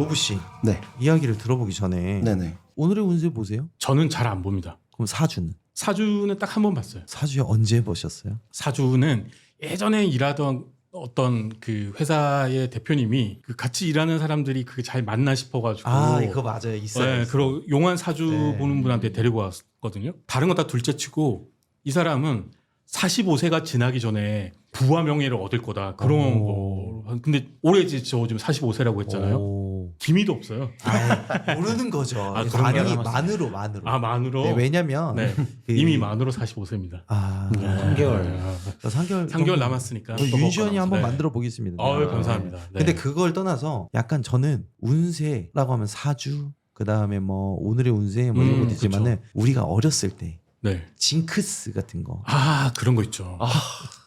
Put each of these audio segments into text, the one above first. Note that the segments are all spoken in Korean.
로브 씨 네. 이야기를 들어보기 전에 네네. 오늘의 운세 보세요. 저는 잘 안 봅니다. 그럼 사주는 사주는 딱 한 번 봤어요. 사주에 언제 보셨어요? 사주는 예전에 일하던 어떤 그 회사의 대표님이 그 같이 일하는 사람들이 그게 잘 맞나 싶어가지고 아 이거 맞아요. 있어요. 네, 있어요. 그러 용한 사주 네. 보는 분한테 데리고 왔거든요. 다른 건다 둘째치고 이 사람은 45세가 지나기 전에 부와 명예를 얻을 거다 그런 오. 거. 근데 올해 이제 저 지금 45세라고 했잖아요. 오. 기미도 없어요. 아이, 모르는 거죠. 아? 만이 만으로 만으로. 아 만으로. 네, 왜냐면 네, 그- 이미 만으로 45세입니다. 아, 네. 3개월. 3개월 3개월 남았으니까. 어, 또 윤시원이 먹고 한번 나서. 만들어 보겠습니다. 네. 아유, 네. 감사합니다. 네. 근데 그걸 떠나서 약간 저는 운세라고 하면 사주 그 다음에 뭐 오늘의 운세 뭐 이런 음, 것도 있지만은 우리가 어렸을 때 네. 징크스 같은 거 아 그런 거 있죠.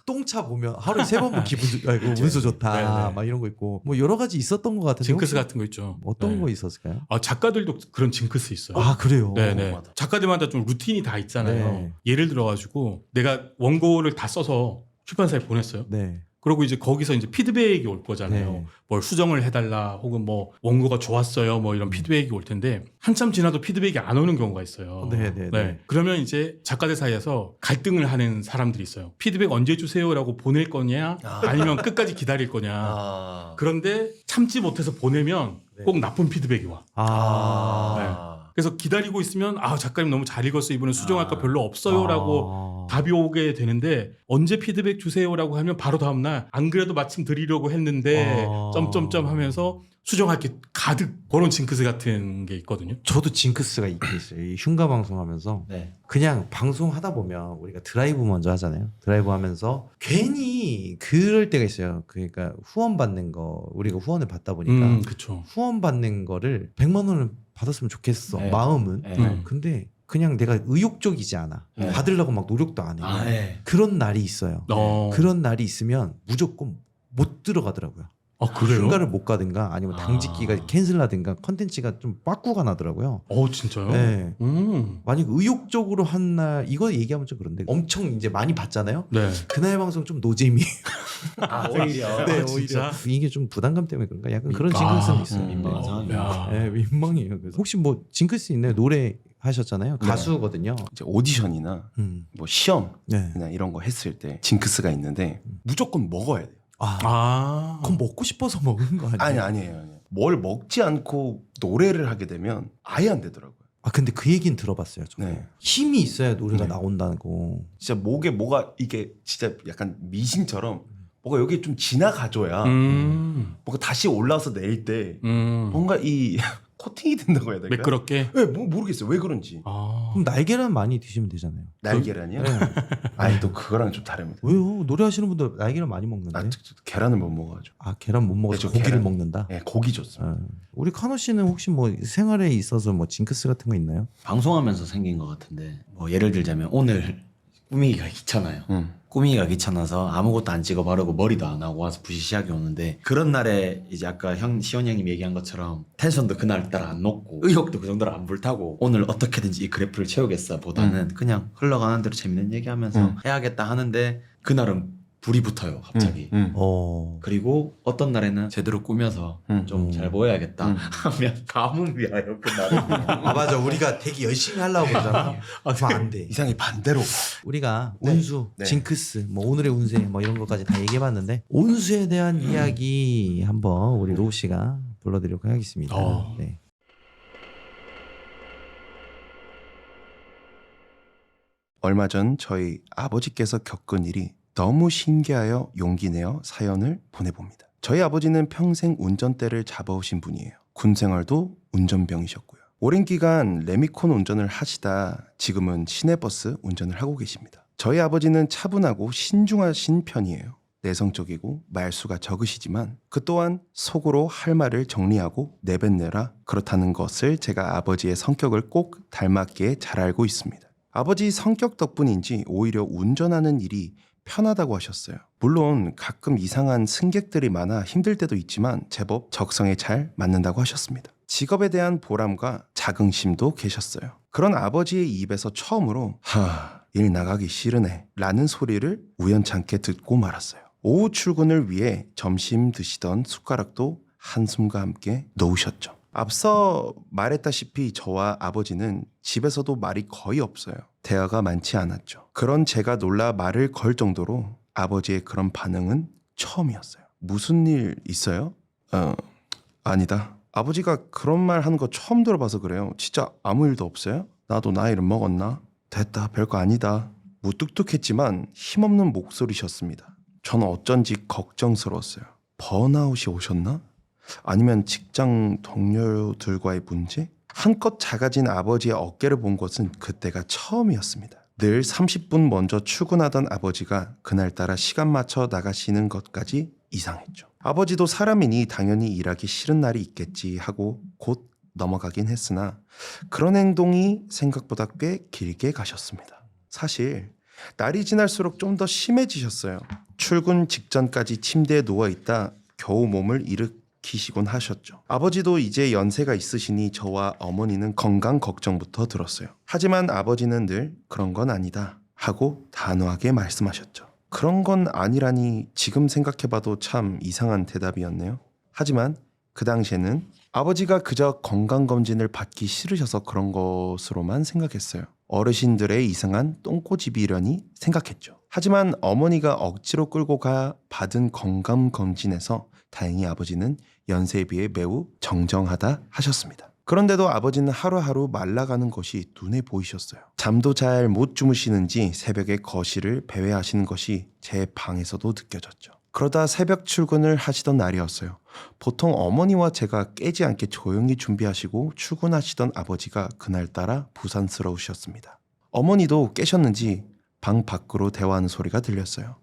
똥차 보면 하루에 세번 보면 기분 좋, 아이고 운수 좋다 네, 네. 막 이런 거 있고 뭐 여러 가지 있었던 것 같은데 징크스 같은 거 있죠. 어떤 네. 거 있었을까요? 아 작가들도 그런 징크스 있어요. 아 그래요. 네네. 맞아. 작가들마다 좀 루틴이 다 있잖아요. 네. 예를 들어가지고 내가 원고를 다 써서 출판사에 보냈어요. 네. 그리고 이제 거기서 이제 피드백이 올 거잖아요. 네. 뭘 수정을 해달라 혹은 뭐 원고가 좋았어요 뭐 이런 피드백이 올 텐데 한참 지나도 피드백이 안 오는 경우가 있어요. 네, 네, 네. 그러면 이제 작가들 사이에서 갈등을 하는 사람들이 있어요. 피드백 언제 주세요라고 보낼 거냐 아. 아니면 끝까지 기다릴 거냐. 아. 그런데 참지 못해서 보내면 네. 꼭 나쁜 피드백이 와. 아. 그래서 기다리고 있으면 아 작가님 너무 잘 읽었어요 이분은 수정할 거 아. 별로 없어요라고 아. 답이 오게 되는데 언제 피드백 주세요라고 하면 바로 다음 날 안 그래도 마침 드리려고 했는데 아. 점점점 하면서 수정할 게 가득 그런 징크스 같은 게 있거든요. 저도 징크스가 있긴 있어요. 이 흉가 방송하면서 네. 그냥 방송하다 보면 우리가 드라이브 먼저 하잖아요. 드라이브 하면서 괜히 그럴 때가 있어요. 그러니까 후원 받는 거 우리가 후원을 받다 보니까 음, 그렇죠. 후원 받는 거를 100만 원을 받았으면 좋겠어. 네. 마음은. 네. 음. 근데 그냥 내가 의욕적이지 않아. 네. 받으려고 막 노력도 안 해. 아, 네. 그런 날이 있어요. 어. 그런 날이 있으면 무조건 못 들어가더라고요. 아 그래요? 휴가를 못 가든가 아니면 아. 당직기가 캔슬하든가 컨텐츠가 좀 빠꾸가 나더라고요. 어 진짜요? 네. 음. 만약 의욕적으로 한 날 이거 얘기하면 좀 그런데 엄청 이제 많이 봤잖아요. 네. 그날 방송 좀 노잼이. 아, 오히려. 네, 아? 오히려 이게 좀 부담감 때문에 그런가 약간 그런 아, 징크스는 있어요. 음, 민망한 어, 상황이네요. 야. 네, 민망해요. 그래서 혹시 뭐 징크스 있나요? 노래 하셨잖아요. 네. 가수거든요. 이제 오디션이나 음. 뭐 시험이나 네. 이런 거 했을 때 징크스가 있는데 무조건 먹어야 돼요. 아, 아. 그럼 먹고 싶어서 먹은 거 아니에요? 아니 아니에요. 아니에요. 뭘 먹지 않고 노래를 하게 되면 아예 안 되더라고요. 아 근데 그 얘기는 들어봤어요. 저. 네. 힘이 있어야 노래가 네. 나온다고. 진짜 목에 뭐가 이게 진짜 약간 미신처럼 뭐가 여기 좀 지나가줘야 음. 뭔가 다시 올라와서 내릴 때 음. 뭔가 이 코팅이 된다고 해야 될까요? 매끄럽게. 네, 뭐 모르겠어요. 왜 그런지. 아. 그럼 날계란 많이 드시면 되잖아요. 날계란이요? 네. 아니 또 그거랑 좀 다릅니다. 왜요? 노래하시는 분들 날계란 많이 먹는데. 아, 아, 저- 저 계란을 못 먹어가지고. 계란 못 먹어서 네, 저 고기를 계란. 먹는다. 네, 고기 좋습니다. 어. 우리 카노 씨는 혹시 뭐 생활에 있어서 뭐 징크스 같은 거 있나요? 방송하면서 생긴 것 같은데 뭐 예를 들자면 오늘 꾸미기가 귀찮아요. 음. 꾸미기가 귀찮아서 아무것도 안 찍어 바르고 머리도 안 하고 와서 부시시하게 오는데 그런 날에 이제 아까 형 시원 형님 얘기한 것처럼 텐션도 그날 따라 안 높고 의욕도 그 정도로 안 불타고 오늘 어떻게든지 이 그래프를 채우겠어 보다는 그냥 흘러가는 대로 재밌는 얘기하면서 음. 해야겠다 하는데 그날은 불이 붙어요 갑자기 음, 음. 어. 그리고 어떤 날에는 제대로 꾸며서 음. 좀 잘 보여야겠다 음. 하면 가뭄이 와요 그날은 아 맞아. 우리가 되게 열심히 하려고 그러잖아. 그러면 안 돼. 이상이 반대로. 우리가 네. 운수, 네. 징크스, 뭐 오늘의 운세 뭐 이런 것까지 다 얘기해봤는데 운수에 대한 이야기 한번 우리 로우 씨가 불러드리도록 하겠습니다. 어. 네. 얼마 전 저희 아버지께서 겪은 일이 너무 신기하여 용기 내어 사연을 보내봅니다. 저희 아버지는 평생 운전대를 잡아오신 분이에요. 군 생활도 운전병이셨고요. 오랜 기간 레미콘 운전을 하시다 지금은 시내버스 운전을 하고 계십니다. 저희 아버지는 차분하고 신중하신 편이에요. 내성적이고 말수가 적으시지만 그 또한 속으로 할 말을 정리하고 내뱉느라 그렇다는 것을 제가 아버지의 성격을 꼭 닮았기에 잘 알고 있습니다. 아버지 성격 덕분인지 오히려 운전하는 일이 편하다고 하셨어요. 물론 가끔 이상한 승객들이 많아 힘들 때도 있지만 제법 적성에 잘 맞는다고 하셨습니다. 직업에 대한 보람과 자긍심도 계셨어요. 그런 아버지의 입에서 처음으로 하, 일 나가기 싫으네 라는 소리를 우연찮게 듣고 말았어요. 오후 출근을 위해 점심 드시던 숟가락도 한숨과 함께 놓으셨죠. 앞서 말했다시피 저와 아버지는 집에서도 말이 거의 없어요. 대화가 많지 않았죠. 그런 제가 놀라 말을 걸 정도로 아버지의 그런 반응은 처음이었어요. 무슨 일 있어요? 어, 아니다. 아버지가 그런 말 하는 거 처음 들어봐서 그래요. 진짜 아무 일도 없어요? 나도 나이를 먹었나? 됐다. 별거 아니다. 무뚝뚝했지만 힘없는 목소리셨습니다. 저는 어쩐지 걱정스러웠어요. 번아웃이 오셨나? 아니면 직장 동료들과의 문제? 한껏 작아진 아버지의 어깨를 본 것은 그때가 처음이었습니다. 늘 30분 먼저 출근하던 아버지가 그날따라 시간 맞춰 나가시는 것까지 이상했죠. 아버지도 사람이니 당연히 일하기 싫은 날이 있겠지 하고 곧 넘어가긴 했으나 그런 행동이 생각보다 꽤 길게 가셨습니다. 사실 날이 지날수록 좀 더 심해지셨어요. 출근 직전까지 침대에 누워 있다 겨우 몸을 일으 키시곤 하셨죠. 아버지도 이제 연세가 있으시니 저와 어머니는 건강 걱정부터 들었어요. 하지만 아버지는 늘 그런 건 아니다 하고 단호하게 말씀하셨죠. 그런 건 아니라니 지금 생각해봐도 참 이상한 대답이었네요. 하지만 그 당시에는 아버지가 그저 건강검진을 받기 싫으셔서 그런 것으로만 생각했어요. 어르신들의 이상한 똥꼬집이려니 생각했죠. 하지만 어머니가 억지로 끌고 가 받은 건강검진에서 다행히 아버지는 연세에 비해 매우 정정하다 하셨습니다. 그런데도 아버지는 하루하루 말라가는 것이 눈에 보이셨어요. 잠도 잘 못 주무시는지 새벽에 거실을 배회하시는 것이 제 방에서도 느껴졌죠. 그러다 새벽 출근을 하시던 날이었어요. 보통 어머니와 제가 깨지 않게 조용히 준비하시고 출근하시던 아버지가 그날따라 부산스러우셨습니다. 어머니도 깨셨는지 방 밖으로 대화하는 소리가 들렸어요.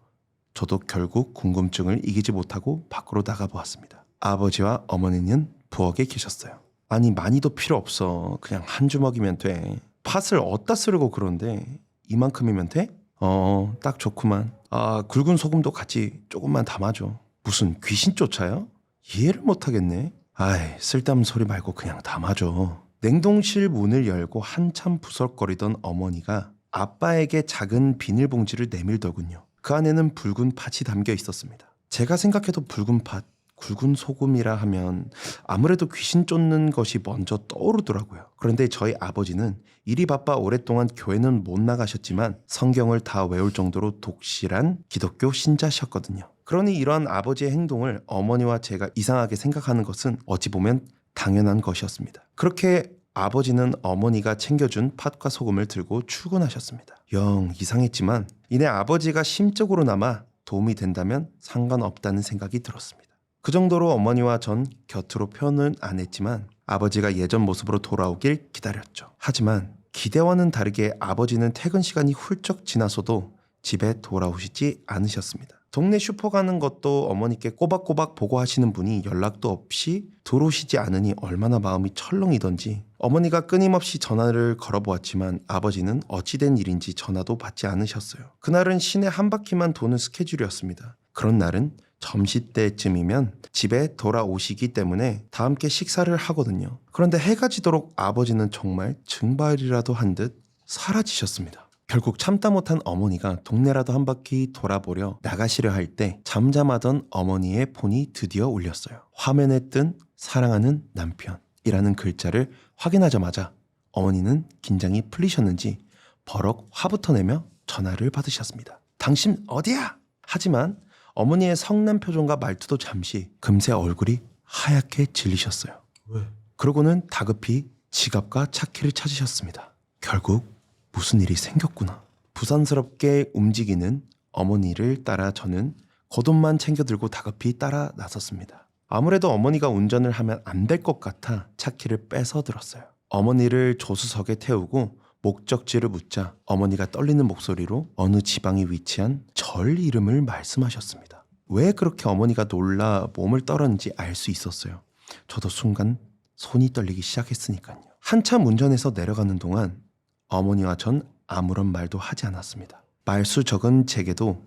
저도 결국 궁금증을 이기지 못하고 밖으로 나가보았습니다. 아버지와 어머니는 부엌에 계셨어요. 아니 많이도 필요 없어. 그냥 한 주먹이면 돼. 팥을 어디다 쓰려고 그러는데 이만큼이면 돼? 어, 딱 좋구만. 아, 굵은 소금도 같이 조금만 담아줘. 무슨 귀신 쫓아요? 이해를 못하겠네. 아이, 쓸데없는 소리 말고 그냥 담아줘. 냉동실 문을 열고 한참 부석거리던 어머니가 아빠에게 작은 비닐봉지를 내밀더군요. 그 안에는 붉은 팥이 담겨 있었습니다. 제가 생각해도 붉은 팥, 굵은 소금이라 하면 아무래도 귀신 쫓는 것이 먼저 떠오르더라고요. 그런데 저희 아버지는 일이 바빠 오랫동안 교회는 못 나가셨지만 성경을 다 외울 정도로 독실한 기독교 신자셨거든요. 그러니 이러한 아버지의 행동을 어머니와 제가 이상하게 생각하는 것은 어찌 보면 당연한 것이었습니다. 그렇게 아버지는 어머니가 챙겨준 팥과 소금을 들고 출근하셨습니다. 영 이상했지만 이내 아버지가 심적으로나마 도움이 된다면 상관없다는 생각이 들었습니다. 그 정도로 어머니와 전 곁으로 표현은 안 했지만 아버지가 예전 모습으로 돌아오길 기다렸죠. 하지만 기대와는 다르게 아버지는 퇴근 시간이 훌쩍 지나서도 집에 돌아오시지 않으셨습니다. 동네 슈퍼 가는 것도 어머니께 꼬박꼬박 보고하시는 분이 연락도 없이 들어오시지 않으니 얼마나 마음이 철렁이던지 어머니가 끊임없이 전화를 걸어보았지만 아버지는 어찌된 일인지 전화도 받지 않으셨어요. 그날은 시내 한 바퀴만 도는 스케줄이었습니다. 그런 날은 점심 때쯤이면 집에 돌아오시기 때문에 다 함께 식사를 하거든요. 그런데 해가 지도록 아버지는 정말 증발이라도 한 듯 사라지셨습니다. 결국 참다 못한 어머니가 동네라도 한 바퀴 돌아보려 나가시려 할 때 잠잠하던 어머니의 폰이 드디어 울렸어요. 화면에 뜬 사랑하는 남편이라는 글자를 확인하자마자 어머니는 긴장이 풀리셨는지 버럭 화부터 내며 전화를 받으셨습니다. 당신 어디야? 하지만 어머니의 성난 표정과 말투도 잠시 금세 얼굴이 하얗게 질리셨어요. 왜? 그러고는 다급히 지갑과 차키를 찾으셨습니다. 결국 무슨 일이 생겼구나. 부산스럽게 움직이는 어머니를 따라 저는 겉옷만 챙겨 들고 다급히 따라 나섰습니다. 아무래도 어머니가 운전을 하면 안 될 것 같아 차키를 빼서 들었어요. 어머니를 조수석에 태우고 목적지를 묻자 어머니가 떨리는 목소리로 어느 지방에 위치한 절 이름을 말씀하셨습니다. 왜 그렇게 어머니가 놀라 몸을 떨었는지 알 수 있었어요. 저도 순간 손이 떨리기 시작했으니까요. 한참 운전해서 내려가는 동안 어머니와 전 아무런 말도 하지 않았습니다. 말수 적은 제게도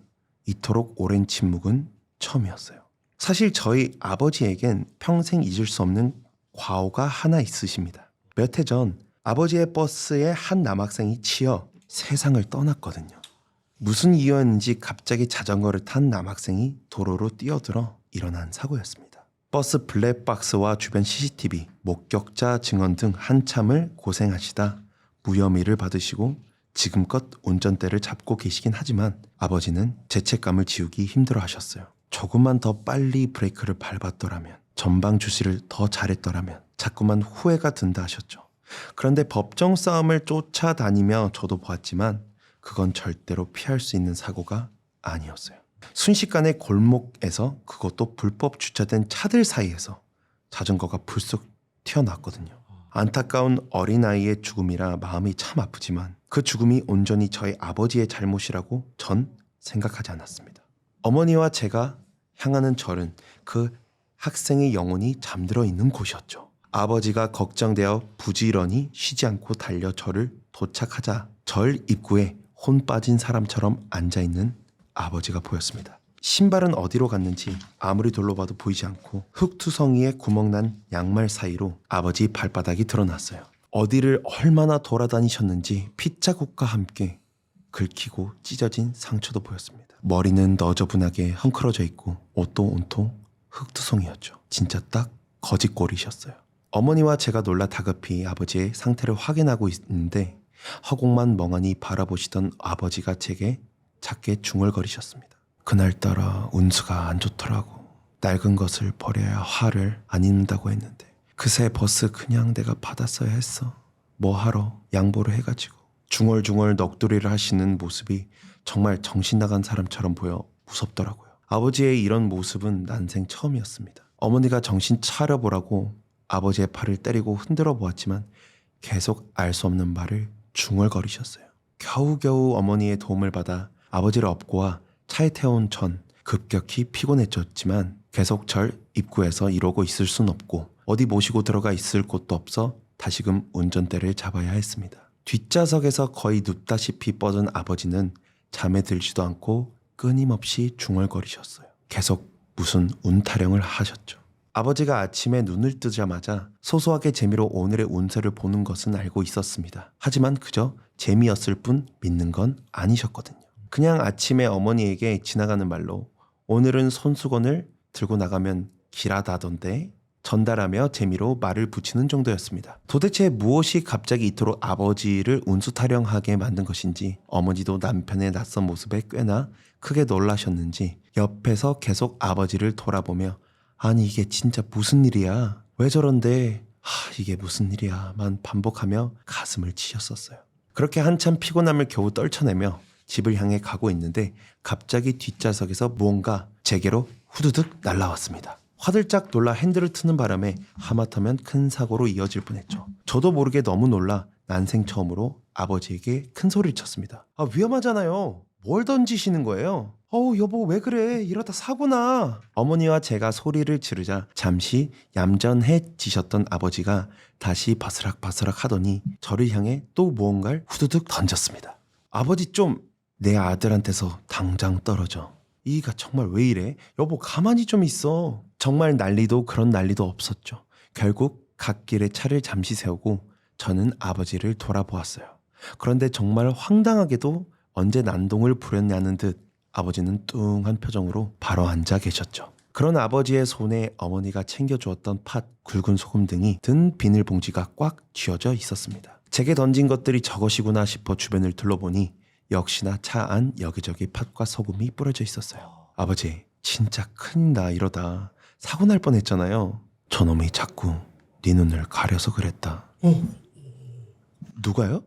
이토록 오랜 침묵은 처음이었어요. 사실 저희 아버지에겐 평생 잊을 수 없는 과오가 하나 있으십니다. 몇 해 전 아버지의 버스에 한 남학생이 치여 세상을 떠났거든요. 무슨 이유였는지 갑자기 자전거를 탄 남학생이 도로로 뛰어들어 일어난 사고였습니다. 버스 블랙박스와 주변 CCTV, 목격자 증언 등 한참을 고생하시다 무혐의를 받으시고 지금껏 운전대를 잡고 계시긴 하지만 아버지는 죄책감을 지우기 힘들어 하셨어요. 조금만 더 빨리 브레이크를 밟았더라면, 전방 주시를 더 잘했더라면, 자꾸만 후회가 든다 하셨죠. 그런데 법정 싸움을 쫓아다니며 저도 보았지만, 그건 절대로 피할 수 있는 사고가 아니었어요. 순식간에 골목에서 그것도 불법 주차된 차들 사이에서 자전거가 불쑥 튀어나왔거든요. 안타까운 어린아이의 죽음이라 마음이 참 아프지만 그 죽음이 온전히 저희 아버지의 잘못이라고 전 생각하지 않았습니다. 어머니와 제가 향하는 절은 그 학생의 영혼이 잠들어 있는 곳이었죠. 아버지가 걱정되어 부지런히 쉬지 않고 달려 절을 도착하자 절 입구에 혼 빠진 사람처럼 앉아 있는 아버지가 보였습니다. 신발은 어디로 갔는지 아무리 둘러봐도 보이지 않고 흙투성이에 구멍난 양말 사이로 아버지 발바닥이 드러났어요. 어디를 얼마나 돌아다니셨는지 핏자국과 함께 긁히고 찢어진 상처도 보였습니다. 머리는 너저분하게 헝클어져 있고 옷도 온통 흙투성이었죠. 진짜 딱 거짓골이셨어요. 어머니와 제가 놀라 다급히 아버지의 상태를 확인하고 있는데 허공만 멍하니 바라보시던 아버지가 제게 작게 중얼거리셨습니다. 그날따라 운수가 안 좋더라고. 낡은 것을 버려야 화를 안 입는다고 했는데 그새 버스 그냥 내가 받았어야 했어. 뭐 하러 양보를 해가지고 중얼중얼 넋두리를 하시는 모습이 정말 정신 나간 사람처럼 보여 무섭더라고요. 아버지의 이런 모습은 난생 처음이었습니다. 어머니가 정신 차려보라고 아버지의 팔을 때리고 흔들어 보았지만 계속 알 수 없는 말을 중얼거리셨어요. 겨우겨우 어머니의 도움을 받아 아버지를 업고 와 차에 태운 전 급격히 피곤해졌지만 계속 절 입구에서 이러고 있을 순 없고 어디 모시고 들어가 있을 곳도 없어 다시금 운전대를 잡아야 했습니다. 뒷좌석에서 거의 눕다시피 뻗은 아버지는 잠에 들지도 않고 끊임없이 중얼거리셨어요. 계속 무슨 운타령을 하셨죠. 아버지가 아침에 눈을 뜨자마자 소소하게 재미로 오늘의 운세를 보는 것은 알고 있었습니다. 하지만 그저 재미였을 뿐 믿는 건 아니셨거든요. 그냥 아침에 어머니에게 지나가는 말로 오늘은 손수건을 들고 나가면 길하다던데 전달하며 재미로 말을 붙이는 정도였습니다. 도대체 무엇이 갑자기 이토록 아버지를 운수타령하게 만든 것인지 어머니도 남편의 낯선 모습에 꽤나 크게 놀라셨는지 옆에서 계속 아버지를 돌아보며 아니 이게 진짜 무슨 일이야 왜 저런데 하 이게 무슨 일이야만 반복하며 가슴을 치셨었어요. 그렇게 한참 피곤함을 겨우 떨쳐내며 집을 향해 가고 있는데 갑자기 뒷좌석에서 무언가 제게로 후두득 날라왔습니다. 화들짝 놀라 핸들을 트는 바람에 하마터면 큰 사고로 이어질 뻔했죠. 저도 모르게 너무 놀라 난생 처음으로 아버지에게 큰 소리를 쳤습니다. 아 위험하잖아요. 뭘 던지시는 거예요? 어우 여보 왜 그래 이러다 사고나 어머니와 제가 소리를 지르자 잠시 얌전해지셨던 아버지가 다시 바스락바스락 하더니 저를 향해 또 무언가를 후두둑 던졌습니다 아버지 좀 내 아들한테서 당장 떨어져. 이가 정말 왜 이래? 여보 가만히 좀 있어. 정말 난리도 그런 난리도 없었죠. 결국 갓길에 차를 잠시 세우고 저는 아버지를 돌아보았어요. 그런데 정말 황당하게도 언제 난동을 부렸냐는 듯 아버지는 뚱한 표정으로 바로 앉아 계셨죠. 그런 아버지의 손에 어머니가 챙겨주었던 팥, 굵은 소금 등이 든 비닐봉지가 꽉 쥐어져 있었습니다. 제게 던진 것들이 저것이구나 싶어 주변을 둘러보니 역시나 차 안 여기저기 팥과 소금이 뿌려져 있었어요. 아버지, 진짜 큰일 나 이러다 사고 날 뻔했잖아요. 저놈이 자꾸 네 눈을 가려서 그랬다. 누가요?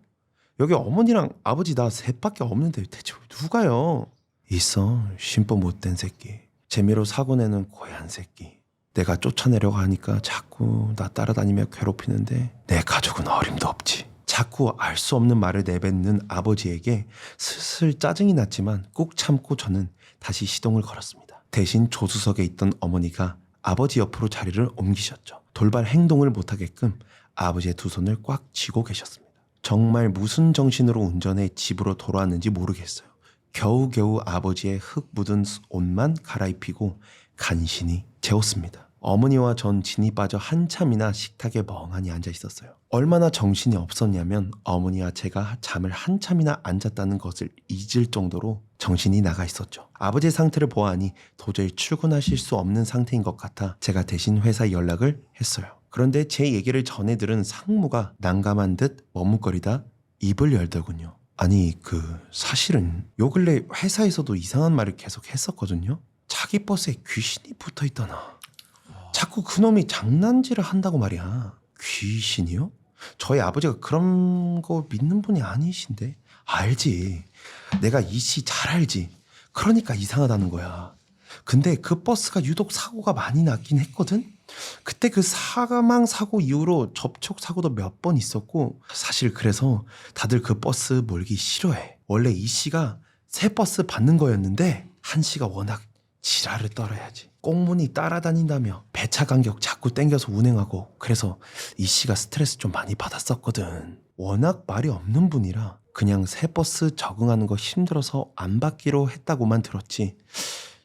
여기 어머니랑 아버지 나 셋밖에 없는데 대체 누가요? 있어 심보 못된 새끼 재미로 사고 내는 고얀 새끼 내가 쫓아내려고 하니까 자꾸 나 따라다니며 괴롭히는데 내 가족은 어림도 없지 자꾸 알 수 없는 말을 내뱉는 아버지에게 슬슬 짜증이 났지만 꾹 참고 저는 다시 시동을 걸었습니다 대신 조수석에 있던 어머니가 아버지 옆으로 자리를 옮기셨죠 돌발 행동을 못하게끔 아버지의 두 손을 꽉 쥐고 계셨습니다 정말 무슨 정신으로 운전해 집으로 돌아왔는지 모르겠어요. 겨우겨우 아버지의 흙 묻은 옷만 갈아입히고 간신히 재웠습니다. 어머니와 전 진이 빠져 한참이나 식탁에 멍하니 앉아 있었어요. 얼마나 정신이 없었냐면 어머니와 제가 잠을 한참이나 앉았다는 것을 잊을 정도로 정신이 나가 있었죠. 아버지의 상태를 보아하니 도저히 출근하실 수 없는 상태인 것 같아 제가 대신 회사에 연락을 했어요. 그런데 제 얘기를 전해 들은 상무가 난감한 듯 머뭇거리다 입을 열더군요. 아니 그 사실은 요 근래 회사에서도 이상한 말을 계속 했었거든요. 자기 버스에 귀신이 붙어 있다나. 자꾸 그놈이 장난질을 한다고 말이야. 귀신이요? 저희 아버지가 그런 거 믿는 분이 아니신데. 알지. 내가 이 씨 잘 알지. 그러니까 이상하다는 거야. 근데 그 버스가 유독 사고가 많이 났긴 했거든? 그때 그 사망 사고 이후로 접촉 사고도 몇 번 있었고 사실 그래서 다들 그 버스 몰기 싫어해. 원래 이 씨가 새 버스 받는 거였는데 한 씨가 워낙 지랄을 떨어야지. 꽁문이 따라다닌다며 배차 간격 자꾸 땡겨서 운행하고 그래서 이 씨가 스트레스 좀 많이 받았었거든. 워낙 말이 없는 분이라 그냥 새 버스 적응하는 거 힘들어서 안 받기로 했다고만 들었지.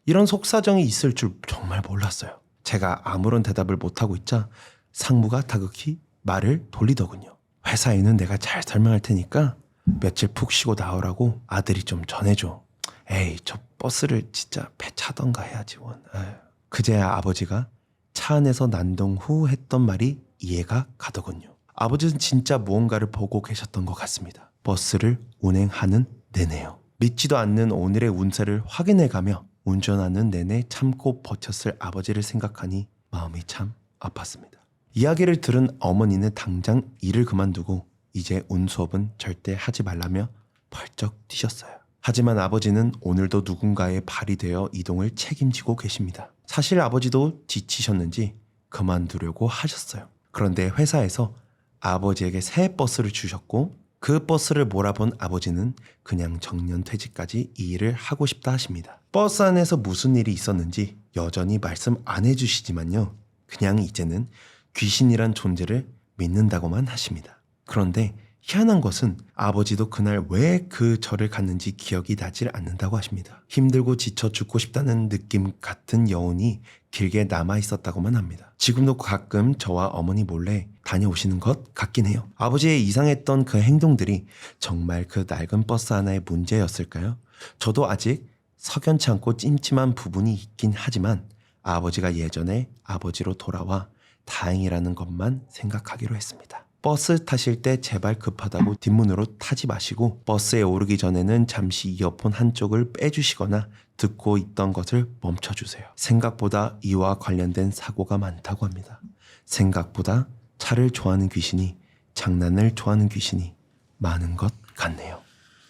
이런 속사정이 있을 줄 정말 몰랐어요. 제가 아무런 대답을 못하고 있자 상무가 다급히 말을 돌리더군요. 회사에는 내가 잘 설명할 테니까 며칠 푹 쉬고 나오라고 아들이 좀 전해줘. 에이 저 버스를 진짜 배차던가 해야지 원. 에휴. 그제야 아버지가 차 안에서 난동 후 했던 말이 이해가 가더군요. 아버지는 진짜 무언가를 보고 계셨던 것 같습니다. 버스를 운행하는 내내요. 믿지도 않는 오늘의 운세를 확인해가며 운전하는 내내 참고 버텼을 아버지를 생각하니 마음이 참 아팠습니다. 이야기를 들은 어머니는 당장 일을 그만두고 이제 운 수업은 절대 하지 말라며 펄쩍 뛰셨어요. 하지만 아버지는 오늘도 누군가의 발이 되어 이동을 책임지고 계십니다. 사실 아버지도 지치셨는지 그만두려고 하셨어요. 그런데 회사에서 아버지에게 새 버스를 주셨고 그 버스를 몰아본 아버지는 그냥 정년 퇴직까지 이 일을 하고 싶다 하십니다. 버스 안에서 무슨 일이 있었는지 여전히 말씀 안 해주시지만요. 그냥 이제는 귀신이란 존재를 믿는다고만 하십니다. 그런데 희한한 것은 아버지도 그날 왜 그 절을 갔는지 기억이 나질 않는다고 하십니다. 힘들고 지쳐 죽고 싶다는 느낌 같은 여운이 길게 남아 있었다고만 합니다. 지금도 가끔 저와 어머니 몰래 다녀오시는 것 같긴 해요. 아버지의 이상했던 그 행동들이 정말 그 낡은 버스 하나의 문제였을까요? 저도 아직 석연치 않고 찜찜한 부분이 있긴 하지만 아버지가 예전에 아버지로 돌아와 다행이라는 것만 생각하기로 했습니다. 버스 타실 때 제발 급하다고 뒷문으로 타지 마시고 버스에 오르기 전에는 잠시 이어폰 한쪽을 빼주시거나 듣고 있던 것을 멈춰주세요. 생각보다 이와 관련된 사고가 많다고 합니다. 생각보다 차를 좋아하는 귀신이 장난을 좋아하는 귀신이 많은 것 같네요.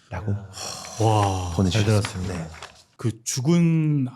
라고 와. 잘 보내주셨습니다. 들었습니다. 네. 그 죽은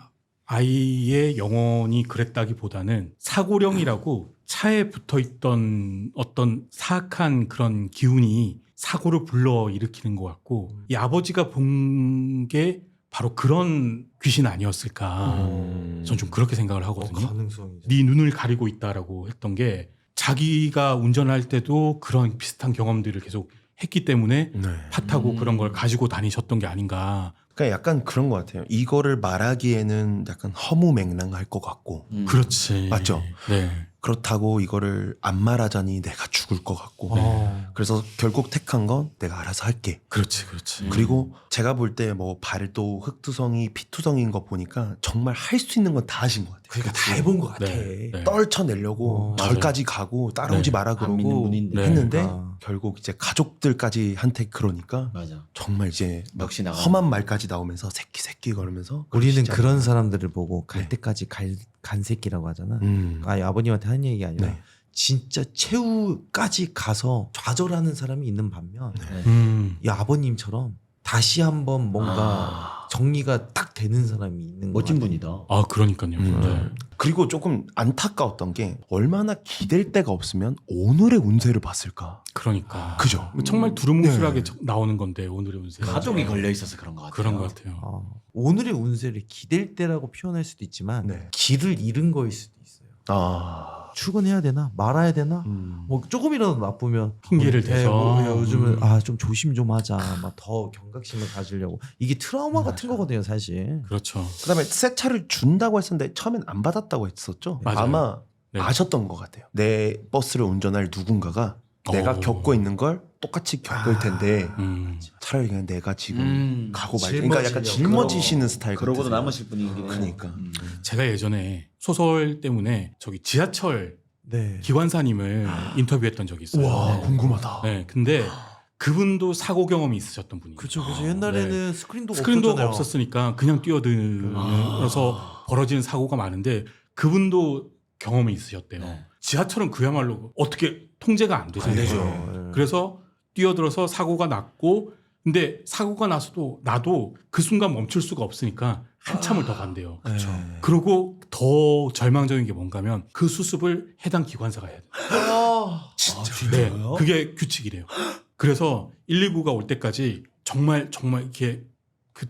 아이의 영혼이 그랬다기보다는 사고령이라고 차에 붙어 있던 어떤 사악한 그런 기운이 사고를 불러 일으키는 것 같고 이 아버지가 본 게 바로 그런 귀신 아니었을까. 음. 전 좀 그렇게 생각을 어, 하거든요. 가능성이. 네 눈을 가리고 있다라고 했던 게 자기가 운전할 때도 그런 비슷한 경험들을 계속 했기 때문에 네. 탓하고 음. 그런 걸 가지고 다니셨던 게 아닌가. 그러니까 약간 그런 것 같아요. 이거를 말하기에는 약간 허무맹랑할 것 같고 음. 그렇지. 맞죠? 네. 그렇다고 이거를 안 말하자니 내가 죽을 것 같고 어. 그래서 결국 택한 건 내가 알아서 할게. 그렇지, 그렇지. 음. 그리고 제가 볼 때 뭐 발도 흑투성이 피투성인 거 보니까 정말 할 수 있는 건 다 하신 것 같아요. 그러니까 다 해본 것 같아. 네, 네. 떨쳐내려고 어, 절까지 가고 따라오지 네. 마라 안 믿는 그러고 분인데. 네. 했는데 그러니까. 결국 이제 가족들까지 한테 그러니까 맞아. 정말 이제 막 역시 나가. 험한 말까지 나오면서 새끼 새끼 그러면서 우리는 그러시지 그런. 사람들을 보고 갈 네. 때까지 갈, 간 새끼라고 하잖아. 음. 아니 아버님한테 하는 얘기가 아니라 네. 진짜 최후까지 가서 좌절하는 사람이 있는 반면 네. 음. 이 아버님처럼 다시 한번 뭔가 아, 정리가 딱 되는 사람이 있는 거 멋진. 분이다. 아, 그러니까요. 음. 네. 그리고 조금 안타까웠던 게 얼마나 기댈 데가 없으면 오늘의 운세를 봤을까. 그러니까. 그죠? 정말 두루뭉술하게 네. 저- 나오는 건데 오늘의 운세. 가족이 걸려 있어서 그런 것 같아요. 그런 것 같아요. 어, 오늘의 운세를 기댈 때라고 표현할 수도 있지만 네. 길을 잃은 거일 수도 있어요. 아. 출근해야 되나 말아야 되나 음. 뭐 조금이라도 나쁘면 핑계를 뭐, 예, 대서. 뭐, 예, 요즘은 음. 아좀 조심 좀 하자. 막 더 경각심을 가지려고. 이게 트라우마 같은 거거든요, 사실. 그렇죠. 그다음에 새 차를 준다고 했었는데 처음엔 안 받았다고 했었죠. 네. 맞아요. 아마 네. 아셨던 것 같아요. 내 버스를 운전할 누군가가 내가 오. 겪고 있는 걸 똑같이 겪을 아, 텐데 음. 차라리 그냥 내가 지금 음. 가고 말자. 그러니까 약간 짊어지시는 스타일 그러고도 남으실 분이 그러니까 음. 제가 예전에 소설 때문에 저기 지하철 네. 기관사님을 인터뷰했던 적이 있어요. 와 네. 궁금하다. 네, 근데 그분도 사고 경험이 있으셨던 분이에요. 그죠, 그죠. 옛날에는 스크린도 스크린도어가 없었잖아요. 없었으니까 그냥 뛰어들어서 벌어지는 사고가 많은데 그분도 경험이 있으셨대요. 네. 지하철은 그야말로 어떻게 통제가 안안 되잖아요. 되죠. 네. 네. 그래서 뛰어들어서 사고가 났고 근데 사고가 나서도 나도 그 순간 멈출 수가 없으니까 한참을 더 간대요. 그렇죠. 그리고 더 절망적인 게 뭔가면 그 수습을 해당 기관사가 해야 돼요. 아, 진짜. 네, 그게 규칙이래요. 그래서 119가 올 때까지 정말 정말 이렇게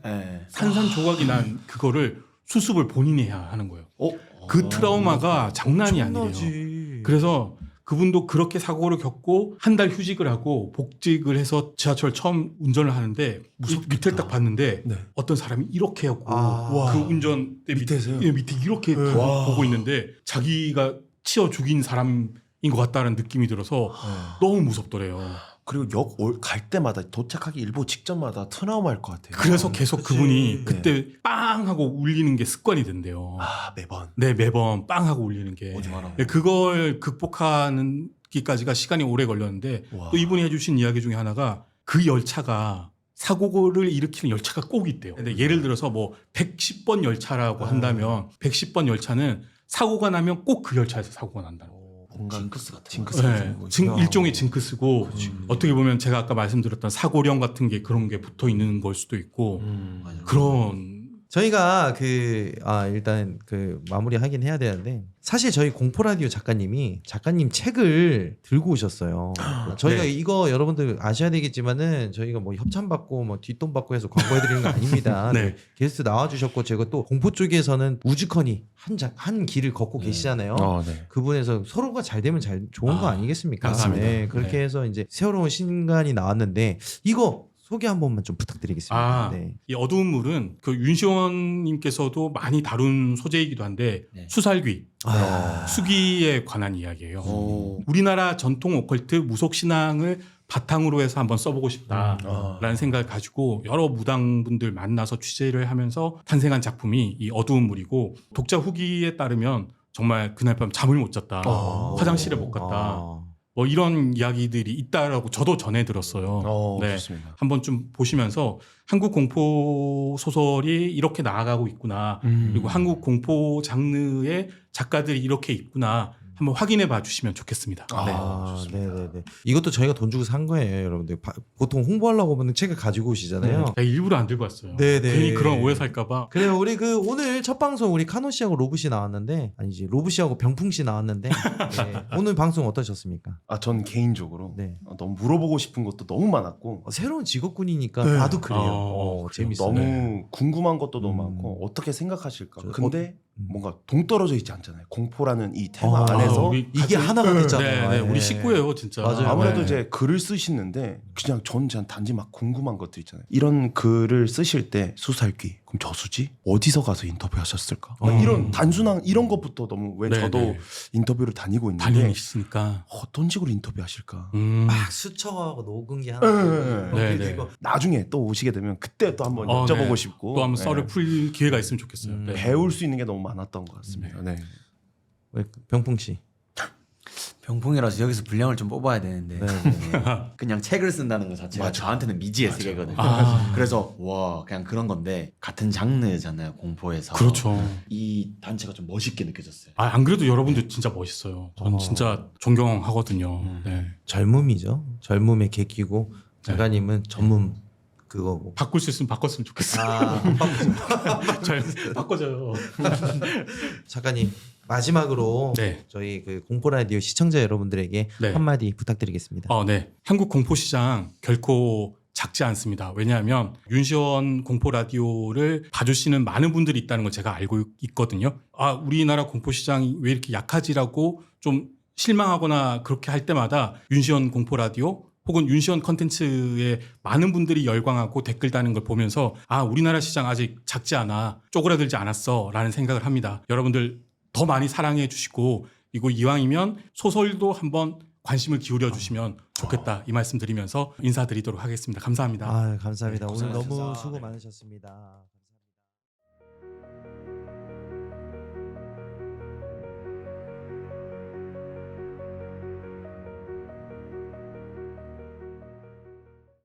네. 산산조각이 난 그거를 수습을 본인이 해야 하는 거예요. 어? 그 트라우마가 장난이 아니래요. 엄청나지. 그래서 그분도 그렇게 사고를 겪고 한 달 휴직을 하고 복직을 해서 지하철 처음 운전을 하는데 무섭겠다. 밑을 딱 봤는데 네. 어떤 사람이 이렇게 하고 아. 그 운전 대 밑- 밑에서요? 예, 밑에 이렇게 네. 다 와. 보고 있는데 자기가 치어 죽인 사람인 것 같다는 느낌이 들어서 네. 너무 무섭더래요. 그리고 역 갈 때마다 도착하기 일보 직전마다 트라우마일 것 같아요. 그래서 계속 그치. 그분이 그때 빵 하고 울리는 게 습관이 된대요. 아 매번. 네 매번 빵 하고 울리는 게 오지 마라. 네, 그걸 극복하는 기까지가 시간이 오래 걸렸는데 와. 또 이분이 해주신 이야기 중에 하나가 그 열차가 사고를 일으키는 열차가 꼭 있대요. 근데 예를 들어서 뭐 110번 열차라고 아. 한다면 110번 열차는 사고가 나면 꼭 그 열차에서 사고가 난다는 거예요. 뭔가 징크스 같은 징크스 거. 네, 같은 거죠. 징- 일종의 징크스고 그치. 어떻게 보면 제가 아까 말씀드렸던 사고령 같은 게 그런 게 붙어 있는 걸 수도 있고 음. 맞아. 그런 저희가 그, 아, 일단 그 마무리 하긴 해야 되는데, 사실 저희 공포라디오 작가님이 작가님 책을 들고 오셨어요. 저희가 네. 이거 여러분들 아셔야 되겠지만은 저희가 뭐 협찬받고 뭐 뒷돈 받고 해서 광고해드리는 거 아닙니다. 네. 게스트 나와주셨고, 제가 또 공포 쪽에서는 우즈커니 한, 작, 한 길을 걷고 네. 계시잖아요. 어, 네. 그분에서 서로가 잘 되면 잘 좋은 거 아, 아니겠습니까? 감사합니다. 네, 그렇게 네. 해서 이제 새로운 신간이 나왔는데 이거 소개 한 번만 좀 부탁드리겠습니다. 아. 네. 이 어두운 물은 그 윤시원님께서도 많이 다룬 소재이기도 한데 네. 수살귀, 아. 수기에 관한 이야기예요. 오. 우리나라 전통 오컬트 무속 신앙을 바탕으로 해서 한번 써보고 싶다라는 아. 생각을 가지고 여러 무당분들 만나서 취재를 하면서 탄생한 작품이 이 어두운 물이고 독자 후기에 따르면 정말 그날 밤 잠을 못 잤다, 어. 화장실에 못 갔다, 아. 뭐 이런 이야기들이 있다라고 저도 전해 들었어요. 어, 네. 좋습니다. 한번 좀 보시면서 한국 공포 소설이 이렇게 나아가고 있구나. 음. 그리고 한국 공포 장르의 작가들이 이렇게 있구나. 한번 확인해 봐 주시면 좋겠습니다. 아, 네. 아, 좋습니다. 네네 네. 이것도 저희가 돈 주고 산 거예요, 여러분들. 바- 보통 홍보하려고 하면 책을 가지고 오시잖아요. 제가 일부러 안 들고 왔어요. 네 네. 괜히 그런 오해 살까봐. 그래요. 우리 그 오늘 첫 방송 우리 카노 씨하고 로브 씨 나왔는데 아니지 로브 씨하고 병풍 씨 나왔는데 네. 오늘 방송 어떠셨습니까? 아, 전 개인적으로 네. 어, 너무 물어보고 싶은 것도 너무 많았고 어, 새로운 직업군이니까 네. 나도 그래요. 어, 어, 그래요. 재밌어요. 너무 네. 궁금한 것도 너무 음. 많고 어떻게 생각하실까. 저- 근데 음. 뭔가 동떨어져 있지 않잖아요. 공포라는 이 테마 어, 안에서 우리 이게 하나가 네, 됐잖아요. 네, 네. 우리 식구예요, 진짜. 맞아요. 아무래도 네. 이제 글을 쓰시는데 그냥 전 그냥 단지 막 궁금한 것들 있잖아요. 이런 글을 쓰실 때 수살귀 그럼 저수지 어디서 가서 인터뷰하셨을까? 막 음. 이런 단순한 이런 것부터 너무 왜 네, 저도 네. 인터뷰를 다니고 있는데 단연히 있으니까. 어떤 식으로 인터뷰하실까? 음. 막 수청하고 녹음기 하나. 네. 들고 네, 네. 나중에 또 오시게 되면 그때 또 한번 어, 여쭤보고 네. 싶고 또 한번 네. 썰을 풀 기회가 있으면 좋겠어요. 음. 네. 배울 수 있는 게 너무 많았던 것 같습니다. 네. 왜, 병풍 씨. 병풍이라서 여기서 분량을 좀 뽑아야 되는데 네, 네. 그냥 책을 쓴다는 것 자체가 맞아. 저한테는 미지의 맞아. 세계거든요. 아. 그래서 와 그냥 그런 건데 같은 장르잖아요 공포에서. 그렇죠. 이 단체가 좀 멋있게 느껴졌어요. 아, 안 그래도 여러분들 진짜 멋있어요. 저는 어. 진짜 존경하거든요. 음. 네. 젊음이죠. 젊음의 계기고 작가님은 전문 그거고. 바꿀 수 있으면 바꿨으면 좋겠어요. 아, 잘 바꿔줘요. 작가님 마지막으로 네. 저희 그 공포 라디오 시청자 여러분들에게 네. 한마디 부탁드리겠습니다. 어, 네. 한국 공포 시장 결코 작지 않습니다. 왜냐하면 윤시원 공포 라디오를 봐주시는 많은 분들이 있다는 걸 제가 알고 있거든요. 아, 우리나라 공포 시장이 왜 이렇게 약하지라고 좀 실망하거나 그렇게 할 때마다 윤시원 공포 라디오 혹은 윤시원 컨텐츠에 많은 분들이 열광하고 댓글 다는 걸 보면서 아, 우리나라 시장 아직 작지 않아. 쪼그라들지 않았어. 라는 생각을 합니다. 여러분들 더 많이 사랑해 주시고 그리고 이왕이면 소설도 한번 관심을 기울여 주시면 좋겠다 이 말씀 드리면서 인사드리도록 하겠습니다. 감사합니다. 아 감사합니다. 네, 오늘 너무. 수고 네. 많으셨습니다.